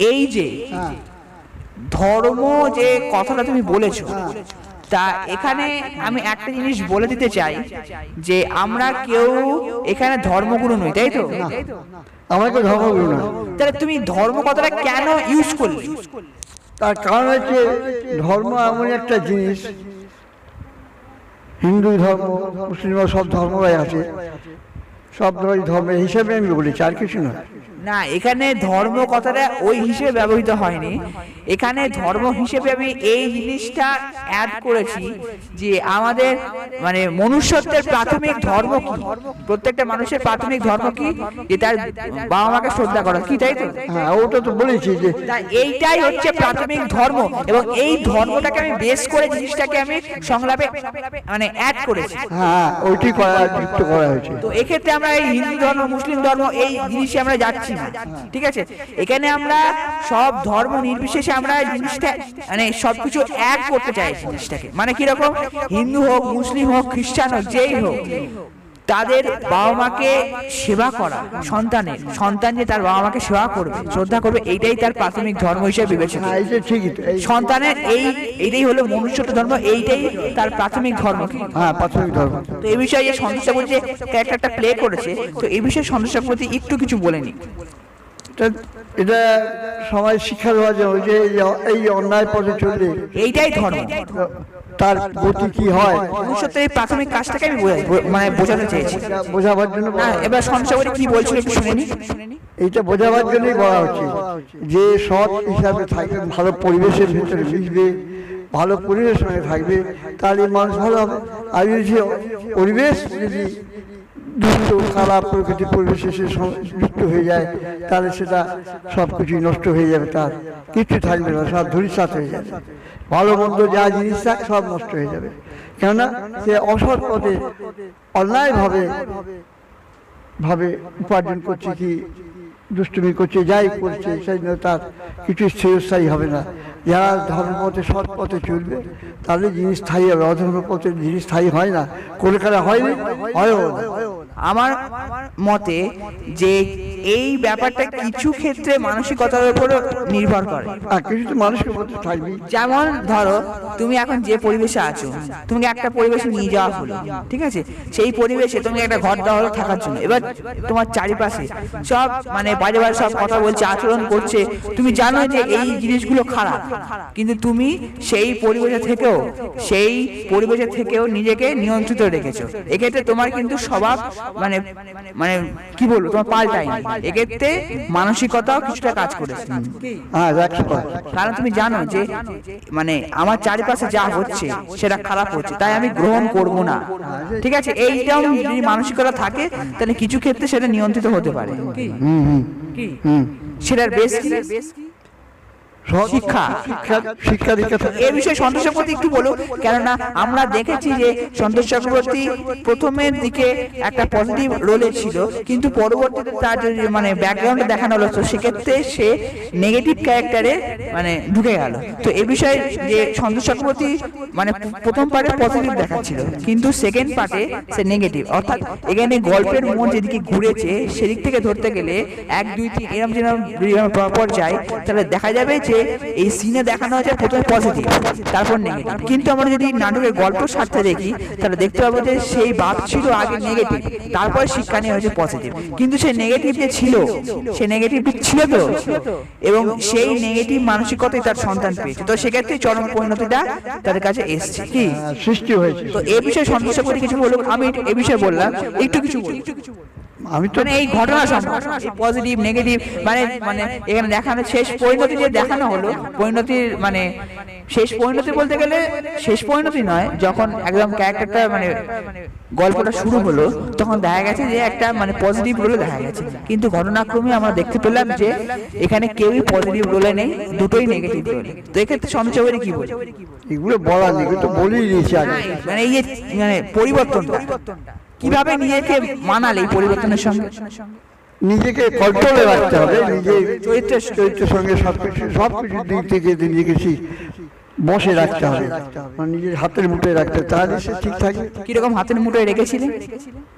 এই যে ধর্ম যে কথাটা তুমি বলেছ তা এখানে আমি একটা জিনিস বলে দিতে চাই যে আমরা কেউ এখানে ধর্মগুরু নই তাই তো? আমাকে ধর্মগুরু না তাহলে তুমি ধর্ম কথাটা কেন ইউজ করলে? তার কারণ হচ্ছে ধর্ম এমন একটা জিনিস হিন্দু ধর্ম মুসলিম সব ধর্মরাই আছে। সব ধর্মের হিসেবে আমি বলেছি আর কিছু নয়। না এখানে ধর্ম কথাটা ওই হিসেবে ব্যবহৃত হয়নি। এখানে ধর্ম হিসেবে আমি এই জিনিসটা অ্যাড করেছি যে আমাদের মানে মনুষ্যত্বের প্রাথমিক ধর্ম কি? প্রত্যেকটা মানুষের প্রাথমিক ধর্ম কি? যে তার বাবা মাকে শ্রদ্ধা করা কি তাই তো? হ্যাঁ ওটা তো বলেছি যে এইটাই হচ্ছে প্রাথমিক ধর্ম এবং এই ধর্মটাকে আমি বেস করে জিনিসটাকে আমি সংলাপে মানে অ্যাড করেছি। হ্যাঁ ওইটি করা যুক্ত করা হয়েছে। তো এক্ষেত্রে আমরা এই হিন্দু ধর্ম, মুসলিম ধর্ম, এই জিনিসে আমরা যাচ্ছি না। ঠিক আছে? এখানে আমরা সব ধর্ম নির্বিশেষে আমরা জিনিসটা মানে সবকিছু এক করতে চাই জিনিসটাকে। মানে কীরকম? হিন্দু হোক, মুসলিম হোক, খ্রিস্টান হোক, যেই হোক। তাদের বাবা মাকে সেবা করা সন্তানের সন্তান যে তার বাবা মাকে সেবা করবে শ্রদ্ধা করবে এইটাই তার প্রাথমিক ধর্ম হিসেবে বিবেচিত। হ্যাঁ সন্তানের এই এইটাই হলো মনুষ্যত্ব ধর্ম এইটাই তার প্রাথমিক ধর্ম কি? হ্যাঁ প্রাথমিক ধর্ম। তো এই বিষয়ে যে সন্তোষ চক্রবর্তী যে ক্যারেক্টারটা প্লে করেছে তো এই বিষয়ে সন্তোষ চক্রবর্তী একটু কিছু বলেনি এটা এটা সবাই শিক্ষা দেওয়া যায় যে এই- এই অন্যায় পথে চললে এইটাই ধর্ম। তার গতি কি হয়? মনুষ্যত্বের এই প্রাথমিক কাজটাকে আমি মানে বোঝাতে চেয়েছি বোঝাবার জন্য না এবার সন্তোষ কি বলছিল একটু শুনে নি। এইটা বোঝাবার জন্যই বলা হচ্ছে যে সৎ হিসাবে থাকবে ভালো পরিবেশের ভিতরে মিশবে ভালো পরিবেশের সঙ্গে থাকবে তাহলে মানুষ ভালো হবে। আর যদি পরিবেশ যদি দুষ্ট খারাপ প্রকৃতি পরিবেশে সে যুক্ত হয়ে যায় তাহলে সেটা সব কিছুই নষ্ট হয়ে যাবে তার কিছু থাকবে না সব ধূলিসাৎ হয়ে যাবে। ভালো মন্দ যা জিনিস থাক সব নষ্ট হয়ে যাবে। কেননা সে অসৎ পথে অন্যায়ভাবে ভাবে উপার্জন করছে কি, দুষ্টুমি করছে, যাই করছে, সেই জন্য তার কিছু স্থিরস্থায়ী হবে না। যারা ধর্মপথে সৎ পথে চলবে তাহলে জিনিস স্থায়ী হবে। অধর্ম পথে জিনিস স্থায়ী হয় না। কলকাতা হয়নি? হয়ও না। আমার মতে যে এই ব্যাপারটা কিছু ক্ষেত্রে মানসিকতার উপর নির্ভর করে। আর কিছু তো মানুষের মধ্যে থাকবেই। যেমন ধরো তুমি এখন যে পরিবেশে আছো তুমি একটা পরিবেশে নিয়ে যাওয়া হলো ঠিক আছে? সেই পরিবেশে তুমি একটা ঘর দেওয়া হলো থাকার জন্য। এবার তোমার চারিপাশে সব মানে বাজে বাজে সব কথা বলছে আচরণ করছে। তুমি জানো যে এই জিনিসগুলো খারাপ কিন্তু তুমি সেই পরিবেশে থেকেও সেই পরিবেশে থেকেও নিজেকে নিয়ন্ত্রিত রেখেছো। এক্ষেত্রে তোমার কিন্তু স্বভাব মানে মানে কি বলব তোমার পাল্টায়নি এক্ষেত্রে মানসিকতাও কিছুটা কাজ করেছে। হ্যাঁ কারণ তুমি জানো যে মানে আমার চারিপাশে যা হচ্ছে সেটা খারাপ হচ্ছে তাই আমি গ্রহণ করব না। ঠিক আছে এইটাও যদি মানসিকতা থাকে তাহলে কিছু ক্ষেত্রে সেটা নিয়ন্ত্রিত হতে পারে। সেটার বেশ কি? শিক্ষা। শিক্ষা দীক্ষা। এই বিষয়ে সন্তোষ চক্রবর্তী একটু বলো কেননা আমরা দেখেছি যে সন্তোষ চক্রবর্তী প্রথমের দিকে একটা পজিটিভ রোলে ছিল কিন্তু পরবর্তীতে তার মানে ব্যাকগ্রাউন্ডে দেখানো হলো তো সেক্ষেত্রে সে নেগেটিভ ক্যারেক্টারে মানে ঢুকে গেল তো এই বিষয়ে যে সন্তোষ চক্রবর্তী মানে প্রথম পার্টে পজিটিভ দেখাচ্ছিল কিন্তু সেকেন্ড পার্টে সে নেগেটিভ অর্থাৎ এখানে গল্পের মোড় যেদিকে ঘুরেছে সেদিক থেকে ধরতে গেলে এক দুই তিন যেরকম যেরকম পরপর যায় তাহলে দেখা যাবে যে এই সিনে দেখানো হচ্ছে প্রথমে পজিটিভ তারপর নেগেটিভ কিন্তু আমরা যদি নাটকের গল্প স্বার্থে দেখি তাহলে দেখতে পাবো যে সেই বাপ ছিল আগে নেগেটিভ তারপর শিক্ষা নিয়ে হয়েছে পজিটিভ কিন্তু সেই নেগেটিভ যে ছিল সে নেগেটিভ ছিল তো এবং সেই নেগেটিভ মানসিকতাই তার সন্তান পেয়েছে। তো সেক্ষেত্রে চরম পরিণতিটা তাদের কাছে এসছে কি? হ্যাঁ, সৃষ্টি হয়েছে। তো এ বিষয়ে সন্তোষ করে কিছু বলুক আমি এ বিষয়ে বললাম একটু কিছু বলি আমি তো মানে এই ঘটনা সম্পর্কে পজিটিভ নেগেটিভ মানে মানে এখানে দেখানো শেষ পরিণতি যে দেখানো হলো পরিণতির মানে শেষ পরিণতি বলতে গেলে শেষ পরিণতি নয় যখন একদম ক্যারেক্টারটা মানে গল্পটা শুরু হলো তখন দেখা গেছে যে একটা মানে পজিটিভ রোলে দেখা গেছে। কিন্তু ঘটনাক্রমে আমরা দেখতে পেলাম যে এখানে কেউই পজিটিভ রোলে নেই দুটোই নেগেটিভ রোলে তো এক্ষেত্রে সঞ্চয় কি বলে এগুলো বলা নেই তো বলেই দিয়েছি আগে। মানে এই যে মানে পরিবর্তনটা। কীভাবে নিজেকে মানালে এই পরিবর্তনের সঙ্গে? নিজেকে কন্ট্রোলে রাখতে হবে নিজে চরিত্রের চরিত্রের সঙ্গে সব কিছু সব কিছুর দিক থেকে নিজেকে বসে রাখতে হবে মানে নিজের হাতের মুঠোয় রাখতে হবে তাহলে সে ঠিক থাকে কীরকম হাতের মুঠোয় রেখেছিলে?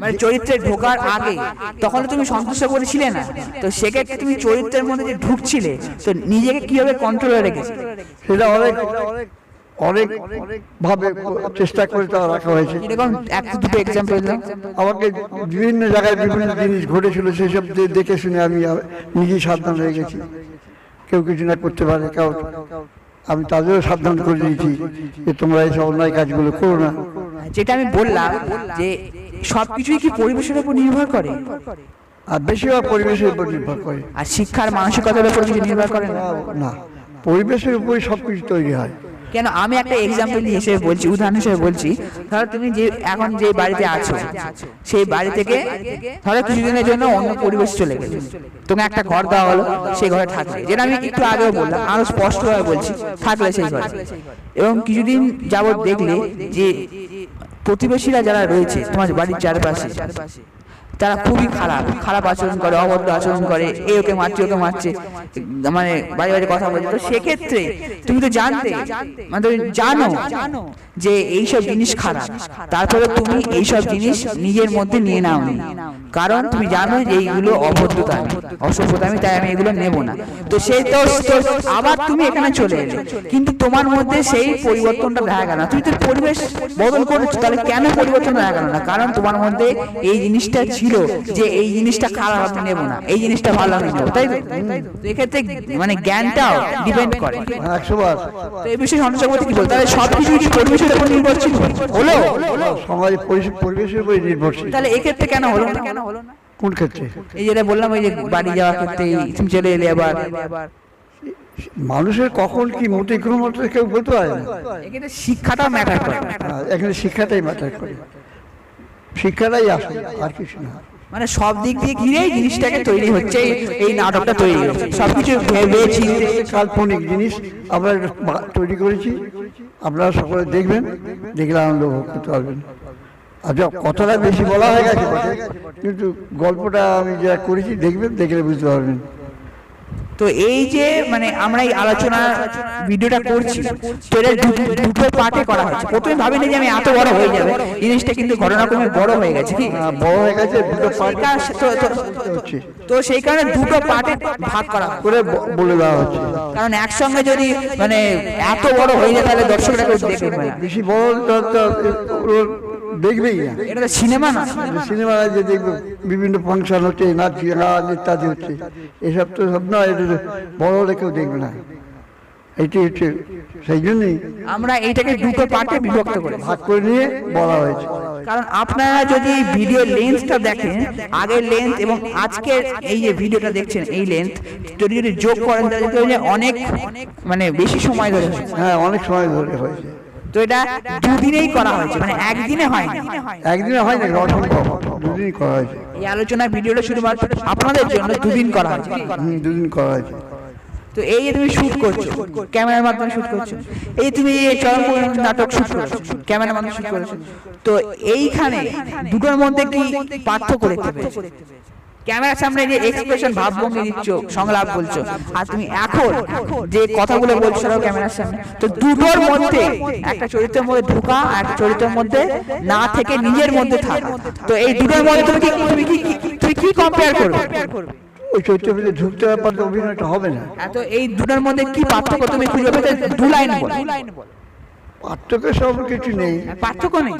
মানে চরিত্রে ঢোকার আগে তখন তুমি সন্তুষ্ট করেছিলে না। তো সেক্ষেত্রে তুমি চরিত্রের মধ্যে যে ঢুকছিলে তো নিজেকে কীভাবে কন্ট্রোলে রেখেছিলে? সেটা অনেক অনেক ভাবে চেষ্টা করে তা রাখা হয়েছে। আমাকে বিভিন্ন জায়গায় বিভিন্ন জিনিস ঘটেছিল সেসব দেখে শুনে আমি নিজেই সাবধান হয়ে গেছি। কেউ কিছু না করতে পারে কাউ আমি তাদেরও সাবধান করে দিয়েছি যে তোমরা এইসব অন্যায় কাজগুলো করো না। যেটা আমি বললাম যে সবকিছুই কি পরিবেশের উপর নির্ভর করে? আর বেশিরভাগ পরিবেশের উপর নির্ভর করে। আর শিক্ষার মানসিকতার উপর কিছু নির্ভর করে না? না পরিবেশের উপরই সব কিছু তৈরি হয়। কেন? আমি একটা এক্সাম্পল হিসেবে বলছি উদাহরণ হিসেবে বলছি। ধরো তুমি যে এখন যে বাড়িতে আছো সেই বাড়ি থেকে ধরো কিছুদিনের জন্য অন্য পরিবেশ চলে গেলে তোমাকে একটা ঘর দেওয়া হলো সেই ঘরে থাকলে। যেটা আমি একটু আগেও বললাম আরও স্পষ্টভাবে বলছি থাকলে সেই ঘরে। এবং কিছুদিন যাবত দেখলে যে প্রতিবেশীরা যারা রয়েছে তোমার বাড়ির চারপাশে তারা খুবই খারাপ খারাপ আচরণ করে, অভদ্র আচরণ করে এ ওকে মারছে ওকে মারছে মানে বাড়ি বাড়ি কথা বলছে। তো সেক্ষেত্রে তুমি তো জানতে মানে তুমি জানো যে এইসব জিনিস খারাপ। তারপরে তুমি এইসব জিনিস নিজের মধ্যে নিয়ে নাও কারণ তুমি জানো যে এইগুলো অভদ্রতা, অসভ্যতা, আমি তাই আমি এগুলো নেব না। তো তো তো আবার তুমি এখানে চলে এলে। কিন্তু তোমার মধ্যে সেই পরিবর্তনটা দেখা গেল না। তুমি তো পরিবেশ বদল করেছ, তাহলে কেন পরিবর্তন দেখা গেল না? কারণ তোমার মধ্যে এই জিনিসটা ছিল যে এই জিনিসটা খারাপ আমি নেব না এই জিনিসটা ভালো আমি নেব তাই তো? এক্ষেত্রে মানে জ্ঞানটাও ডিপেন্ড করে। একশো বার তো এই বিষয়ে সন্তোষ চক্রবর্তী কি বল তাহলে সব কিছু কি পরিবেশের উপর নির্ভরশীল? হলো? সমাজ পরিবেশের উপরে নির্ভরশীল। তাহলে এক্ষেত্রে কেন হলো না? কেন হলো না কোন ক্ষেত্রে? এই যেটা বললাম ওই যে বাড়ি যাওয়ার ক্ষেত্রে তুমি চলে এলে আবার। মানুষের কখন কি মতে কোনো মতে কেউ বলতে পারে না। এক্ষেত্রে শিক্ষাটা ম্যাটার করে। হ্যাঁ, এখানে শিক্ষাটাই ম্যাটার করে। শিক্ষাটাই আসে আর কিছু না। মানে সব দিক দিয়ে ঘিরেই জিনিসটাকে তৈরি হচ্ছে এই- নাটকটা তৈরি হচ্ছে। সবকিছু ভেবে চিনতে কাল্পনিক জিনিস আমরা তৈরি করেছি আপনারা সকলে দেখবেন দেখলে আনন্দ ভোগ করতে পারবেন। আর যা কথাটা বেশি বলা হয়ে গেছে কিন্তু গল্পটা আমি যা করেছি দেখবেন দেখলে বুঝতে পারবেন। তো এই যে মানে আমরা এই আলোচনা ভিডিওটা করছি তো এটা দুটো পার্টে করা হচ্ছে প্রথমে ভাবিনি যে আমি এত বড় হয়ে যাবে জিনিসটা কিন্তু ঘটনাক্রমে বড় হয়ে গেছে কি? বড় হয়ে গেছে দুটো তো- সেই কারণে দুটো পার্টে ভাগ করা করে বলে দেওয়া হচ্ছে। কারণ একসঙ্গে যদি মানে এত বড় হয়ে যায় তাহলে দর্শকরা কেউ দেখবে না। বেশি বড় দেখবেই না এটা সিনেমা না? সিনেমায় যে দেখবে বিভিন্ন ফাংশন হচ্ছে নাচ গান ইত্যাদি হচ্ছে। এসব তো সব না এটা হলে কেউ দেখবে না। এটি হচ্ছে সেই জন্যই আমরা এইটাকে দুটো পার্টে বিভক্ত করি ভাগ করে নিয়ে বলা হয়েছে। কারণ আপনারা যদি ভিডিও লেন্থটা দেখেন আগের লেন্থ এবং আজকের এই যে ভিডিওটা দেখছেন এই লেন্থ যদি যদি যোগ করেন তাহলে অনেক মানে বেশি সময় ধরে হ্যাঁ অনেক সময় ধরে হয়েছে। তো এটা দুদিনেই করা হয়েছে মানে একদিনে হয়নি। একদিনে হয় না অসম্ভব দুদিনই করা হয়েছে। এই আলোচনা ভিডিওটা শুধুমাত্র আপনাদের জন্য দুদিন করা হয়েছে। দুদিন করা হয়েছে। তো এই যে তুমি শুট করছ ক্যামেরার মাধ্যমে শুট করছ এই তুমি এই চরম নাটক শুট করছ ক্যামেরার মাধ্যমে শুট করেছ তো এইখানে দুটোর মধ্যে কি পার্থক্য দেখতে পেয়েছ? ক্যামেরার সামনে যে এক্সপ্রেশন ভাবভঙ্গি দিচ্ছ সংলাপ বলছো। আর তুমি এখন যে কথাগুলো বলছো সেটাও ক্যামেরার সামনে তো দুটোর মধ্যে একটা চরিত্রের মধ্যে ঢোকা আর একটা চরিত্রের মধ্যে না থেকে নিজের মধ্যে থাকা। তো এই দুটোর মধ্যে তুমি কি তুমি কি কি- তুমি কি কম্পেয়ার করবে? ওই চরিত্রের ভিতরে ঢুকতে পারলে অভিনয়টা হবে না। এত এই দুটোর মধ্যে কি পার্থক্য তুমি খুঁজে পেতে? দু লাইন বল। পার্থক্য সব কিছু নেই। পার্থক্য নেই।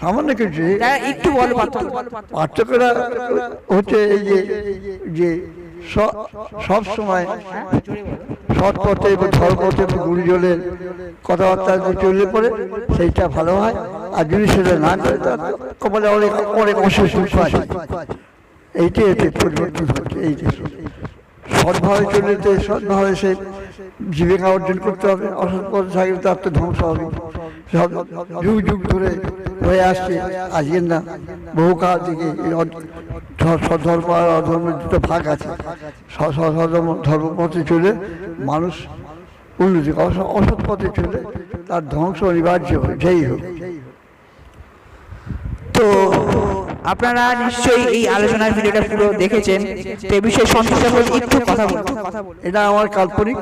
সামান্য কিছু তা একটু বলো পার্থক্য। পার্থক্যটা হচ্ছে এই যে যে সব সময় সৎ পথে এবং গুরুজনের কথাবার্তা যে চললে পরে সেইটা ভালো হয়। আর যদি সেটা না করে তার কপালে অনেক অনেক অসুখ আছে। এইটাই হচ্ছে পরিবর্তন হচ্ছে এইটাই সৎভাবে চললে তো সৎভাবে সে জীবিকা অর্জন করতে হবে। অসৎ পথে থাকলে তার তো ধ্বংস হবে যুগ যুগ ধরে হয়ে আসছে। আজকের না, বহুকাল থেকে এই অধ- ধ- সধর্ম আর অধর্মের দুটো ভাগ আছে। সধর্ম, ধর্মপথে চলে মানুষ উন্নতি অস- অসৎ পথে চলে তার ধ্বংস অনিবার্য। যেই হোক। তো আপনারা নিশ্চয়ই এই আলোচনার ভিডিওটা পুরো দেখেছেন। তো এই বিষয়ে সন্তোষ চক্রবর্তী একটু কথা বলুন। এটা আমার কাল্পনিক।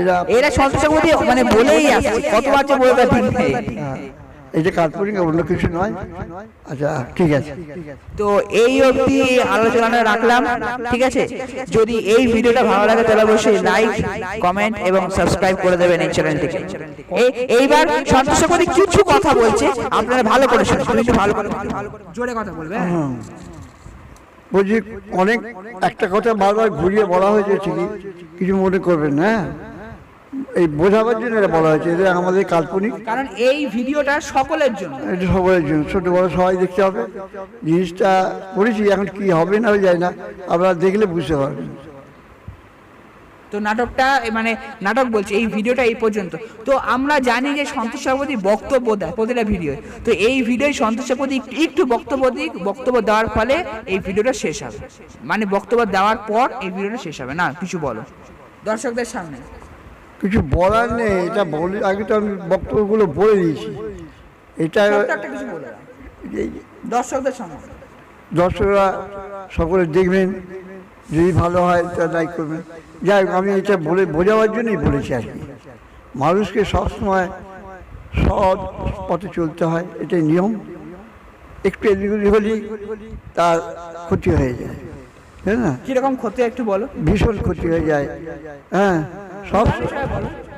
এটা এরা সন্তোষ চক্রবর্তী মানে বলেই আসছে কতবার যে বলে ঠিক নেই। হ্যাঁ, এটা কাল্পনিক অন্য কিছু নয়? আচ্ছা ঠিক আছে। তো এই অবধি আলোচনাটা রাখলাম ঠিক আছে? যদি এই ভিডিওটা ভালো লাগে তাহলে অবশ্যই লাইক কমেন্ট এবং সাবস্ক্রাইব করে দেবেন এই চ্যানেলটিকে এই এইবার সন্তোষ চক্রবর্তী কিছু কথা বলছে আপনারা ভালো করে শুনুন ভালো করে জোরে কথা বলবে হ্যাঁ? বলছি অনেক একটা কথা বারবার ঘুরিয়ে বলা হয়েছে ঠিকই কিছু মনে করবেন না হ্যাঁ? এই বোঝাবার জন্য এটা বলা হয়েছে এটা আমাদের কাল্পনিক। কারণ এই ভিডিওটা সকলের জন্য। এটা সকলের জন্য ছোট বড় সবাই দেখতে হবে। জিনিসটা করেছি এখন কি হবে না যায় না আপনারা দেখলে বুঝতে পারবেন। তো নাটকটা মানে নাটক বলছে এই ভিডিওটা এই পর্যন্ত। তো আমরা জানি যে সন্তোষ চক্রবর্তী বক্তব্য দেয় প্রতিটা ভিডিও তো এই ভিডিওয় সন্তোষ চক্রবর্তী একটু- একটু বক্তব্য দিক বক্তব্য দেওয়ার ফলে এই ভিডিওটা শেষ হবে। মানে বক্তব্য দেওয়ার পর এই ভিডিওটা শেষ হবে। না কিছু বলো। দর্শকদের সামনে। কিছু বলার নেই এটা বলে আগে তো আমি বক্তব্যগুলো বলে দিয়েছি। এটা দর্শকদের দর্শকরা সকলে দেখবেন যদি ভালো হয় তা লাইক করবেন। যাই হোক আমি এটা বলে বোঝাবার জন্যই বলেছি আর কি। মানুষকে সবসময় সৎ পথে চলতে হয় এটাই নিয়ম। একটু এদিগুলি হলেই তার ক্ষতি হয়ে যায়। তাই না? কীরকম ক্ষতি একটু বলো। ভীষণ ক্ষতি হয়ে যায়। হ্যাঁ? সব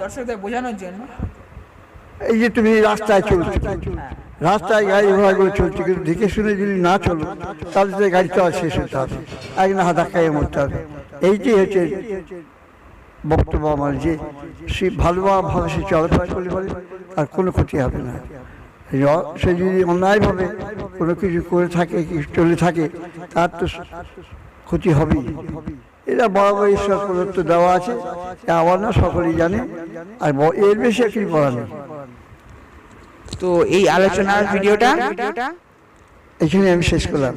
দর্শকদের বোঝানোর জন্য। এই যে তুমি রাস্তায় চলছো। রাস্তায় গাড়ি ঘোড়া করে চলছে কিন্তু দেখে শুনে যদি না চলো তাহলে তো গাড়ি চলা শেষ হতে হবে এক না ধাক্কায় মরতে হবে। এইটাই হচ্ছে বক্তব্য আমার যে সে ভালোভাবে সে চলাফেরা করলে পারে আর কোনো ক্ষতি হবে না। সে যদি অন্যায়ভাবে কোনো কিছু করে থাকে চলে থাকে তার তো ক্ষতি হবেই। এরা বরাবর ঈশ্বর প্রদত্ত দেওয়া আছে আমার না সকলেই জানে আর এর বেশি একটি বলা নেই। তো এই আলোচনার ভিডিওটা এখানে আমি শেষ করলাম।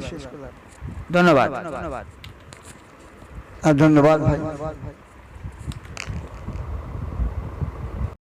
ধন্যবাদ। আর ধন্যবাদ ভাই।